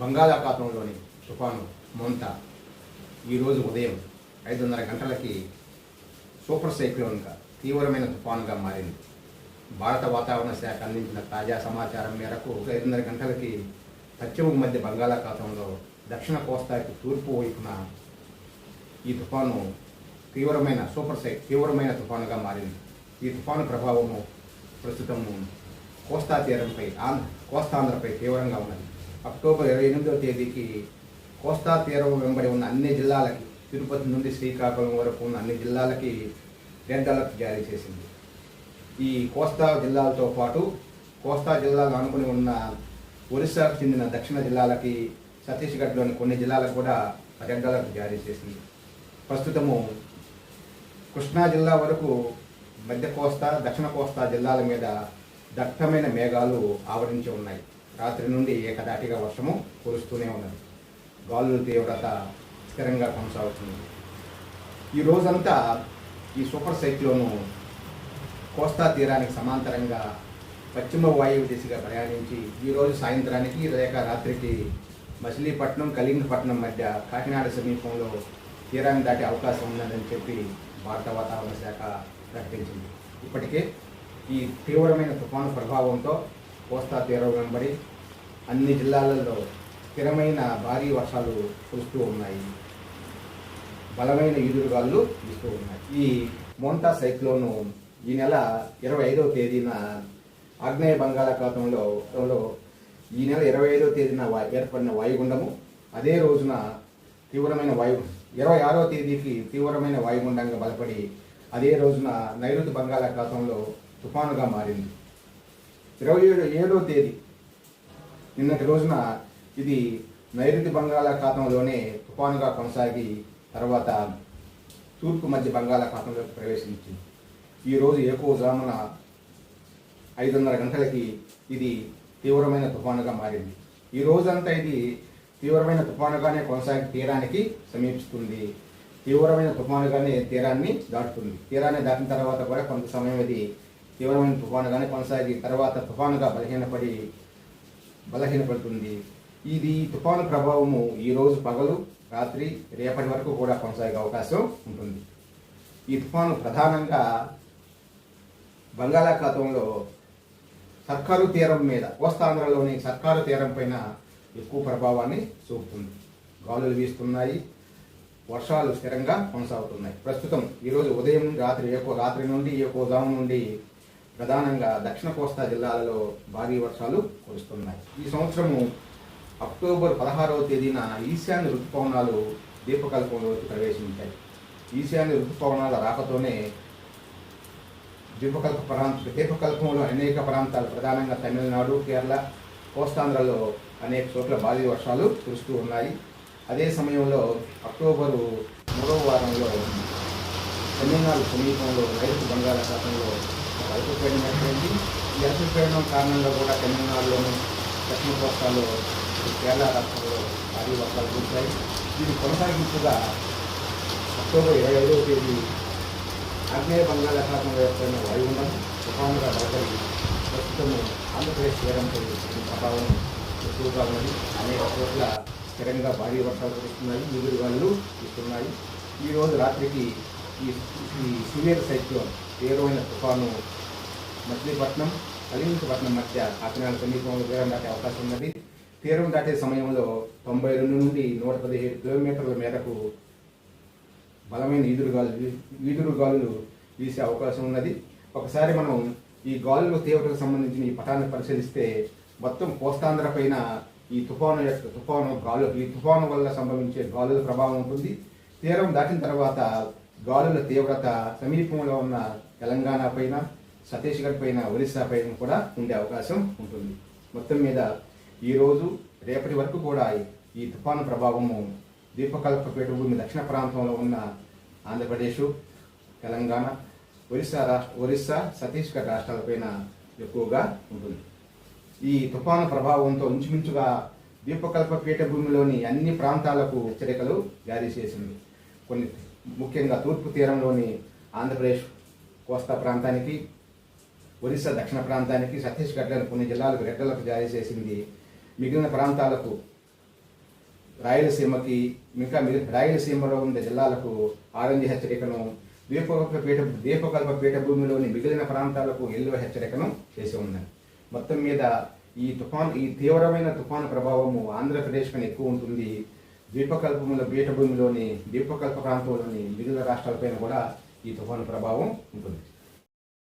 బంగాళాఖాతంలోని తుఫాను మొంత ఈరోజు ఉదయం ఐదున్నర గంటలకి సూపర్ సైక్లోన్గా తీవ్రమైన తుఫానుగా మారింది. భారత వాతావరణ శాఖ అందించిన తాజా సమాచారం మేరకు ఐదున్నర గంటలకి పశ్చిమ మధ్య బంగాళాఖాతంలో దక్షిణ కోస్తాకి తూర్పు వైపున ఈ తుఫాను తీవ్రమైన సూపర్ సై తీవ్రమైన తుఫానుగా మారింది. ఈ తుఫాను ప్రభావము ప్రస్తుతం కోస్తా తీరంపై ఆంధ్ర కోస్తాంధ్రపై తీవ్రంగా ఉన్నది. అక్టోబర్ ఇరవై ఎనిమిదవ తేదీకి కోస్తా తీరం వెంబడి ఉన్న అన్ని జిల్లాలకి తిరుపతి నుండి శ్రీకాకుళం వరకు ఉన్న అన్ని జిల్లాలకి రెడ్ అలర్ట్ జారీ చేసింది. ఈ కోస్తా జిల్లాలతో పాటు కోస్తా జిల్లాలు అనుకుని ఉన్న ఒరిస్సాకు చెందిన దక్షిణ జిల్లాలకి ఛత్తీస్గఢ్లోని కొన్ని జిల్లాలకు కూడా రెడ్ అలర్ట్ జారీ చేసింది. ప్రస్తుతము కృష్ణా జిల్లా వరకు మధ్య కోస్తా దక్షిణ కోస్తా జిల్లాల మీద దట్టమైన మేఘాలు ఆవరించి ఉన్నాయి. రాత్రి నుండి ఏకదాటిగా వర్షము కురుస్తూనే ఉన్నది. గాలుల తీవ్రత స్థిరంగా కొనసాగుతుంది. ఈ రోజంతా ఈ సూపర్ సైక్లోను కోస్తా తీరానికి సమాంతరంగా పశ్చిమ వాయువు దిశగా ప్రయాణించి ఈరోజు సాయంత్రానికి లేక రాత్రికి మచిలీపట్నం కలింగపట్నం మధ్య కాకినాడ సమీపంలో తీరాన్ని దాటే అవకాశం ఉన్నదని చెప్పి భారత వాతావరణ శాఖ ప్రకటించింది. ఇప్పటికే ఈ తీవ్రమైన తుఫాను ప్రభావంతో కోస్తా తీరం వెంబడి అన్ని జిల్లాలలో స్థిరమైన భారీ వర్షాలు కురుస్తూ ఉన్నాయి. బలమైన ఈదురుగాలు ఇస్తూ ఉన్నాయి. ఈ మోంటా సైక్లోను ఈ నెల ఇరవై ఐదవ తేదీన ఆగ్నేయ బంగాళాఖాతంలో ఈ నెల ఇరవై ఐదవ తేదీన ఏర్పడిన వాయుగుండము. అదే రోజున తీవ్రమైన వాయు ఇరవై ఆరవ తేదీకి తీవ్రమైన వాయుగుండంగా బలపడి అదే రోజున నైరుతి బంగాళాఖాతంలో తుఫానుగా మారింది. ఇరవై ఏడు ఏడవ తేదీ. నిన్నటి రోజున ఇది నైరుతి బంగాళాఖాతంలోనే తుఫానుగా కొనసాగి తర్వాత తూర్పు మధ్య బంగాళాఖాతంలోకి ప్రవేశించింది. ఈరోజు ఎక్కువ జామున ఐదున్నర గంటలకి ఇది తీవ్రమైన తుఫానుగా మారింది. ఈ రోజంతా ఇది తీవ్రమైన తుఫానుగానే కొనసాగి తీరానికి సమీపిస్తుంది. తీవ్రమైన తుఫానుగానే తీరాన్ని దాటుతుంది. తీరాన్ని దాటిన తర్వాత కూడా కొంత సమయం ఇది తీవ్రమైన తుఫానుగానే కొనసాగి తర్వాత తుఫానుగా బలహీనపడి బలహీనపడుతుంది. ఇది తుఫాను ప్రభావము ఈరోజు పగలు రాత్రి రేపటి వరకు కూడా కొనసాగే అవకాశం ఉంటుంది. ఈ తుఫాను ప్రధానంగా బంగాళాఖాతంలో సర్కారు తీరం మీద కోస్తాంధ్రలోని సర్కారు తీరం పైన ఎక్కువ ప్రభావాన్ని చూపుతుంది. గాలులు వీస్తున్నాయి వర్షాలు స్థిరంగా కొనసాగుతున్నాయి. ప్రస్తుతం ఈరోజు ఉదయం రాత్రి ఏకో రాత్రి నుండి ఏకో జాము నుండి ప్రధానంగా దక్షిణ కోస్తా జిల్లాలలో భారీ వర్షాలు కురుస్తున్నాయి. ఈ సంవత్సరము అక్టోబర్ పదహారవ తేదీన ఈశాన్య ఋతుపవనాలు దీపకల్పంలోకి ప్రవేశించాయి. ఈశాన్య ఋతుపవనాల రాకతోనే ద్వీపకల్ప ప్రాంత ద్వీపకల్పంలో అనేక ప్రాంతాలు ప్రధానంగా తమిళనాడు కేరళ కోస్తాంధ్రలో అనేక చోట్ల భారీ వర్షాలు కురుస్తూ ఉన్నాయి. అదే సమయంలో అక్టోబరు మూడవ వారంలో తమిళనాడు సమీపంలో నైరుతి బంగాళాఖాతంలో అల్పపీడనం ఏర్పడింది ఈ అల్పపీడనం కారణంగా కూడా తమిళనాడులోను దక్షిణ కోస్తాలో కేరళ రాష్ట్రంలో భారీ వర్షాలు కురిశాయి. దీని కొనసాగింపుగా అక్టోబర్ ఇరవై ఐదవ తేదీ ఆగ్నేయ బంగాళాఖాతంలో ఏర్పడిన వాయుగుండం తుఫానుగా బలపడి ప్రస్తుతం ఆంధ్రప్రదేశ్ తీరంపై ప్రభావం ఎక్కువగా ఉన్నది. అనేక చోట్ల స్థిరంగా భారీ వర్షాలు కురుస్తున్నాయి. ఎదురుగాలు ఇస్తున్నాయి. ఈరోజు రాత్రికి ఈ ఈ సివియర్ సైక్లోన్ తీవ్రమైన తుఫాను మచిలీపట్నం కలింగపట్నం మధ్య కాకినాడ సమీపంలో తీరం దాటే అవకాశం ఉన్నది. తీరం దాటే సమయంలో తొంభై రెండు నుండి నూట పదిహేడు కిలోమీటర్ల మేరకు బలమైన ఈదురుగాలు ఈదురుగాలులు వీసే అవకాశం ఉన్నది. ఒకసారి మనం ఈ గాలుల తీవ్రతకు సంబంధించిన ఈ పటాన్ని పరిశీలిస్తే మొత్తం కోస్తాంధ్ర పైన ఈ తుఫాను యొక్క తుఫాను గాలు ఈ తుఫాను వల్ల సంభవించే గాలుల ప్రభావం ఉంటుంది. తీరం దాటిన తర్వాత గాలుల తీవ్రత సమీపంలో ఉన్న తెలంగాణ పైన ఛత్తీస్గఢ్ పైన ఒరిస్సా పైన కూడా ఉండే అవకాశం ఉంటుంది. మొత్తం మీద ఈరోజు రేపటి వరకు కూడా ఈ తుఫాను ప్రభావము ద్వీపకల్ప పీఠభూమి దక్షిణ ప్రాంతంలో ఉన్న ఆంధ్రప్రదేశ్ తెలంగాణ ఒరిస్సా రాష్ట్ర ఒరిస్సా ఛత్తీస్గఢ్ రాష్ట్రాలపైన ఎక్కువగా ఉంటుంది. ఈ తుఫాను ప్రభావంతో ఇంచుమించుగా ద్వీపకల్ప పీఠభూమిలోని అన్ని ప్రాంతాలకు హెచ్చరికలు జారీ చేసింది. కొన్ని ముఖ్యంగా తూర్పు తీరంలోని ఆంధ్రప్రదేశ్ కోస్తా ప్రాంతానికి ఒరిస్సా దక్షిణ ప్రాంతానికి ఛత్తీస్గఢ్లను కొన్ని జిల్లాలకు రెడ్డలకు జారీ చేసింది. మిగిలిన ప్రాంతాలకు రాయలసీమకి ఇంకా రాయలసీమలో ఉండే జిల్లాలకు ఆరెంజ్ హెచ్చరికను ద్వీపకల్ప పీఠ ద్వీపకల్ప పీఠభూమిలోని మిగిలిన ప్రాంతాలకు ఎల్లో హెచ్చరికను చేసి ఉన్నది మొత్తం మీద ఈ తుఫాన్ ఈ తీవ్రమైన తుఫాను ప్రభావము ఆంధ్రప్రదేశ్ కన్నా ఎక్కువ ఉంటుంది. ద్వీపకల్పముల పీఠభూమిలోని ద్వీపకల్ప ప్రాంతంలోని మిగిలిన రాష్ట్రాలపైన కూడా ఈ తుఫాను ప్రభావం ఉంటుంది.